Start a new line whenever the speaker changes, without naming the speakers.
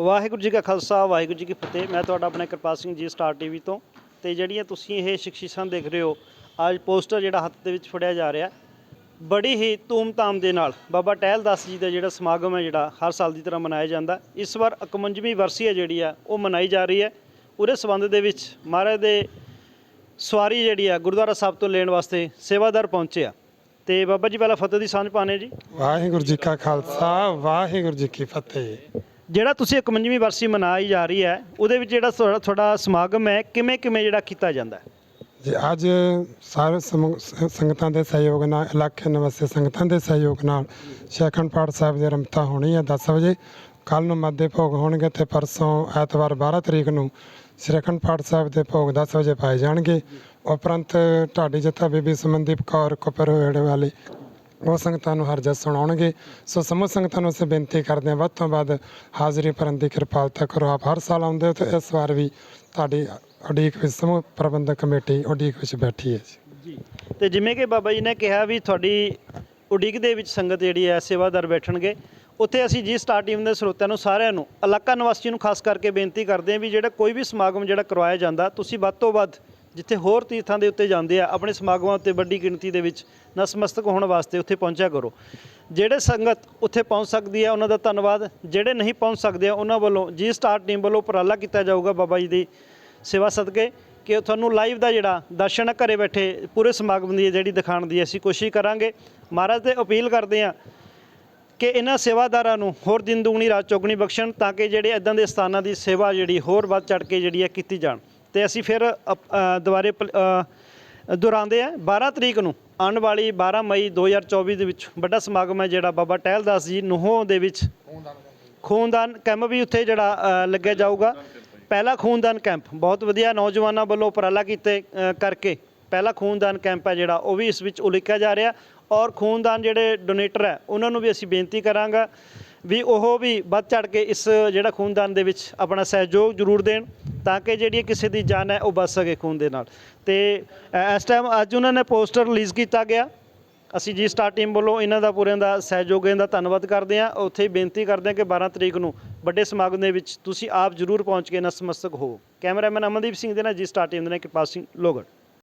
ਵਾਹਿਗੁਰੂ ਜੀ ਕਾ ਖਾਲਸਾ, ਵਾਹਿਗੁਰੂ ਜੀ ਕੀ ਫਤਿਹ। ਮੈਂ ਤੁਹਾਡਾ ਆਪਣੇ ਕਿਰਪਾਲ ਸਿੰਘ ਜੀ ਸਟਾਰ ਟੀਵੀ ਤੋਂ। ਤੇ ਜਿਹੜੀਆਂ ਤੁਸੀਂ ਇਹ ਸ਼ਖਸੀਸ਼ਾਂ ਦੇਖ ਰਹੇ ਹੋ ਅੱਜ ਪੋਸਟਰ ਜਿਹੜਾ ਹੱਥ ਦੇ ਵਿੱਚ ਫੜਿਆ ਜਾ ਰਿਹਾ, ਬੜੀ ਹੀ ਧੂਮ-ਧਾਮ ਦੇ ਨਾਲ ਬਾਬਾ ਟਹਿਲ ਦਾਸ ਜੀ ਦਾ ਜਿਹੜਾ ਸਮਾਗਮ ਹੈ, ਜਿਹੜਾ ਹਰ ਸਾਲ ਦੀ ਤਰ੍ਹਾਂ ਮਨਾਇਆ ਜਾਂਦਾ। ਇਸ ਵਾਰ 51ਵੀਂ ਵਰਸੀ ਹੈ ਜਿਹੜੀ ਆ, ਉਹ ਮਨਾਈ ਜਾ ਰਹੀ ਹੈ। ਉਹਦੇ ਸਬੰਧ ਦੇ ਵਿੱਚ ਮਹਾਰਾਜ ਦੇ ਸਵਾਰੀ ਜਿਹੜੀ ਆ, ਗੁਰਦੁਆਰਾ ਸਾਹਿਬ ਤੋਂ ਲੈਣ ਵਾਸਤੇ ਸੇਵਾਦਾਰ ਪਹੁੰਚੇ ਆ। ਤੇ ਬਾਬਾ ਜੀ, ਪਹਿਲਾਂ ਫਤਿਹ ਦੀ ਸਾਂਝ ਪਾਣੇ ਜੀ।
ਵਾਹਿਗੁਰੂ ਜੀ ਕਾ ਖਾਲਸਾ, ਵਾਹਿਗੁਰੂ ਜੀ ਕੀ ਫਤਿਹ।
ਜਿਹੜਾ ਤੁਸੀਂ 51ਵੀਂ ਵਰਸੀ ਮਨਾਈ ਜਾ ਰਹੀ ਹੈ, ਉਹਦੇ ਵਿੱਚ ਜਿਹੜਾ ਤੁਹਾਡਾ ਤੁਹਾਡਾ ਸਮਾਗਮ ਹੈ ਕਿਵੇਂ ਕਿਵੇਂ ਜਿਹੜਾ ਕੀਤਾ ਜਾਂਦਾ ਹੈ?
ਜੀ, ਅੱਜ ਸਾਰੇ ਸਮੂਹ ਸ- ਸੰਗਤਾਂ ਦੇ ਸਹਿਯੋਗ ਨਾਲ, ਇਲਾਕੇ ਨਿਵਾਸੀ ਸੰਗਤਾਂ ਦੇ ਸਹਿਯੋਗ ਨਾਲ ਸ਼ੇਖਣ ਪਾਠ ਸਾਹਿਬ ਦੀ ਰਮਤਾ ਹੋਣੀ ਹੈ 10 ਵਜੇ। ਕੱਲ ਨੂੰ ਮੱਦੇ ਭੋਗ ਹੋਣਗੇ ਤੇ ਪਰਸੋਂ ਐਤਵਾਰ 12 ਤਰੀਕ ਨੂੰ ਸ਼੍ਰੀਖੰਡ ਪਾਠ ਸਾਹਿਬ ਦੇ ਭੋਗ 10 ਵਜੇ ਪਾਏ ਜਾਣਗੇ। ਉਪਰੰਤ ਢਾਡੀ ਜਥਾ ਬੀਬੀ ਸਮਨਦੀਪ ਕੌਰ ਕੋਪਰ ਹੋੜੇ ਵਾਲੀ ਉਹ ਸੰਗਤਾਂ ਨੂੰ ਹਰ ਜਸ ਸੁਣਾਉਣਗੇ। ਸੋ ਸਮੂਹ ਸੰਗਤਾਂ ਨੂੰ ਅਸੀਂ ਬੇਨਤੀ ਕਰਦੇ ਹਾਂ, ਵੱਧ ਤੋਂ ਵੱਧ ਹਾਜ਼ਰੀ ਭਰਨ ਦੀ ਕਿਰਪਾਲਤਾ ਕਰੋ। ਆਪ ਹਰ ਸਾਲ ਆਉਂਦੇ ਹੋ ਤੇ ਇਸ ਵਾਰ ਵੀ ਤੁਹਾਡੀ ਉਡੀਕ ਵਿੱਚ ਸਮੂਹ ਪ੍ਰਬੰਧਕ ਕਮੇਟੀ ਉਡੀਕ ਵਿੱਚ ਬੈਠੀ ਹੈ ਜੀ।
ਤੇ ਜਿਵੇਂ ਕਿ ਬਾਬਾ ਜੀ ਨੇ ਕਿਹਾ ਵੀ ਤੁਹਾਡੀ ਉਡੀਕ ਦੇ ਵਿੱਚ ਸੰਗਤ ਜਿਹੜੀ ਹੈ ਸੇਵਾਦਾਰ ਬੈਠਣਗੇ। ਉੱਥੇ ਅਸੀਂ ਜੀ ਸਟਾਰ ਟੀਮ ਦੇ ਸਰੋਤਿਆਂ ਨੂੰ ਸਾਰਿਆਂ ਨੂੰ, ਇਲਾਕਾ ਨਿਵਾਸੀ ਨੂੰ ਖਾਸ ਕਰਕੇ ਬੇਨਤੀ ਕਰਦੇ ਹਾਂ ਵੀ ਜਿਹੜਾ ਕੋਈ ਵੀ ਸਮਾਗਮ ਜਿਹੜਾ ਕਰਵਾਇਆ ਜਾਂਦਾ, ਤੁਸੀਂ ਵੱਧ ਤੋਂ ਵੱਧ ਜਿੱਥੇ ਹੋਰ ਤੀਰਥਾਂ ਦੇ ਉੱਤੇ ਜਾਂਦੇ ਆ, ਆਪਣੇ ਸਮਾਗਮਾਂ ਉੱਤੇ ਵੱਡੀ ਗਿਣਤੀ ਦੇ ਵਿੱਚ ਨਸਮਸਤਕ ਹੋਣ ਵਾਸਤੇ ਉੱਥੇ ਪਹੁੰਚਿਆ ਕਰੋ। ਜਿਹੜੇ ਸੰਗਤ ਉੱਥੇ ਪਹੁੰਚ ਸਕਦੀ ਹੈ ਉਹਨਾਂ ਦਾ ਧੰਨਵਾਦ। ਜਿਹੜੇ ਨਹੀਂ ਪਹੁੰਚ ਸਕਦੇ ਉਹਨਾਂ ਵੱਲੋਂ ਜੀ ਸਟਾਰ ਟੀਮ ਵੱਲੋਂ ਉਪਰਾਲਾ ਕੀਤਾ ਜਾਊਗਾ ਬਾਬਾ ਜੀ ਦੀ ਸੇਵਾ ਸਦਕੇ, ਕਿ ਤੁਹਾਨੂੰ ਲਾਈਵ ਦਾ ਜਿਹੜਾ ਦਰਸ਼ਨ ਹੈ ਘਰੇ ਬੈਠੇ ਪੂਰੇ ਸਮਾਗਮ ਦੀ ਜਿਹੜੀ ਦਿਖਾਉਣ ਦੀ ਅਸੀਂ ਕੋਸ਼ਿਸ਼ ਕਰਾਂਗੇ। ਮਹਾਰਾਜ ਤੇ ਅਪੀਲ ਕਰਦੇ ਹਾਂ ਕਿ ਇਹਨਾਂ ਸੇਵਾਦਾਰਾਂ ਨੂੰ ਹੋਰ ਦਿਨ ਦੁਗਣੀ ਰਾਤ ਚੌਗਣੀ ਬਖਸ਼ਣ, ਤਾਂ ਕਿ ਜਿਹੜੇ ਇਦਾਂ ਦੇ ਸਥਾਨਾਂ ਦੀ ਸੇਵਾ ਜਿਹੜੀ ਹੋਰ ਵੱਧ ਚੜ ਕੇ ਜਿਹੜੀ ਹੈ ਕੀਤੀ ਜਾਣ। ਤੇ ਅਸੀਂ ਫਿਰ ਅਪ- ਅ, ਦੁਬਾਰੇ ਪਲ- ਅ, ਦੁਹਰਾਉਂਦੇ ਆ 12 ਤਰੀਕ ਨੂੰ ਆਉਣ ਵਾਲੀ 12 ਮਈ 2024 ਦੇ ਵਿੱਚ ਵੱਡਾ ਸਮਾਗਮ ਹੈ ਜਿਹੜਾ ਬਾਬਾ ਟਹਿਲਦਾਸ ਜੀ ਨੂੰਹੋਂ ਦੇ ਵਿੱਚ ਖੂਨਦਾਨ ਕੈਂਪ ਵੀ ਉੱਥੇ ਜਿਹੜਾ ਅ, ਲੱਗਿਆ ਜਾਊਗਾ। ਪਹਿਲਾ ਖੂਨਦਾਨ ਕੈਂਪ ਬਹੁਤ ਵਧੀਆ ਨੌਜਵਾਨਾਂ ਵੱਲੋਂ ਉਪਰਾਲਾ ਕੀਤੇ ਅ, ਕਰਕੇ ਪਹਿਲਾ ਖੂਨਦਾਨ ਕੈਂਪ ਹੈ ਜਿਹੜਾ ਉਹ ਵੀ ਇਸ ਵਿੱਚ ਉਲੀਕਿਆ ਜਾ ਰਿਹਾ। ਔਰ ਖੂਨਦਾਨ ਜਿਹੜੇ ਡੋਨੇਟਰ ਹੈ ਉਹਨਾਂ ਨੂੰ ਵੀ ਅਸੀਂ ਬੇਨਤੀ ਕਰਾਂਗਾ ਵੀ ਉਹ ਵੀ ਵੱਧ ਚੜ ਕੇ ਇਸ ਜਿਹੜਾ ਖੂਨਦਾਨ ਦੇ ਵਿੱਚ ਆਪਣਾ ਸਹਿਯੋਗ ਜ਼ਰੂਰ ਦੇਣ। ਤਾਂ ਕਿ ਜਿਹੜੀ ਕਿਸੇ ਦੀ ਜਾਨ ਹੈ ਉਹ ਬਚ ਸਕੇ ਖੂਨ ਦੇ ਨਾਲ। ਤੇ ਇਸ ਟਾਈਮ ਅੱਜ ਉਹਨਾਂ ਨੇ ਪੋਸਟਰ ਰਿਲੀਜ਼ ਕੀਤਾ ਗਿਆ। ਅਸੀਂ ਜੀ ਸਟਾਰ ਟੀਮ ਵੱਲੋਂ ਇਹਨਾਂ ਦਾ ਪੂਰਿਆਂ ਦਾ ਸਹਿਯੋਗ ਦਾ ਧੰਨਵਾਦ ਕਰਦੇ ਹਾਂ। ਉੱਥੇ ਬੇਨਤੀ ਕਰਦੇ ਹਾਂ ਕਿ 12 ਤਰੀਕ ਨੂੰ ਵੱਡੇ ਸਮਾਗਮ ਦੇ ਵਿੱਚ ਤੁਸੀਂ ਆਪ ਜ਼ਰੂਰ ਪਹੁੰਚ ਕੇ ਨਸਮਸਤਕ ਹੋ। ਕੈਮਰਾਮੈਨ ਅਮਨਦੀਪ ਸਿੰਘ ਦੇ ਨਾਲ ਜੀ ਸਟਾਰ ਟੀਮ ਦੇ ਨਾਲ ਕਿਰਪਾਲ ਸਿੰਘ ਲੋਗੜ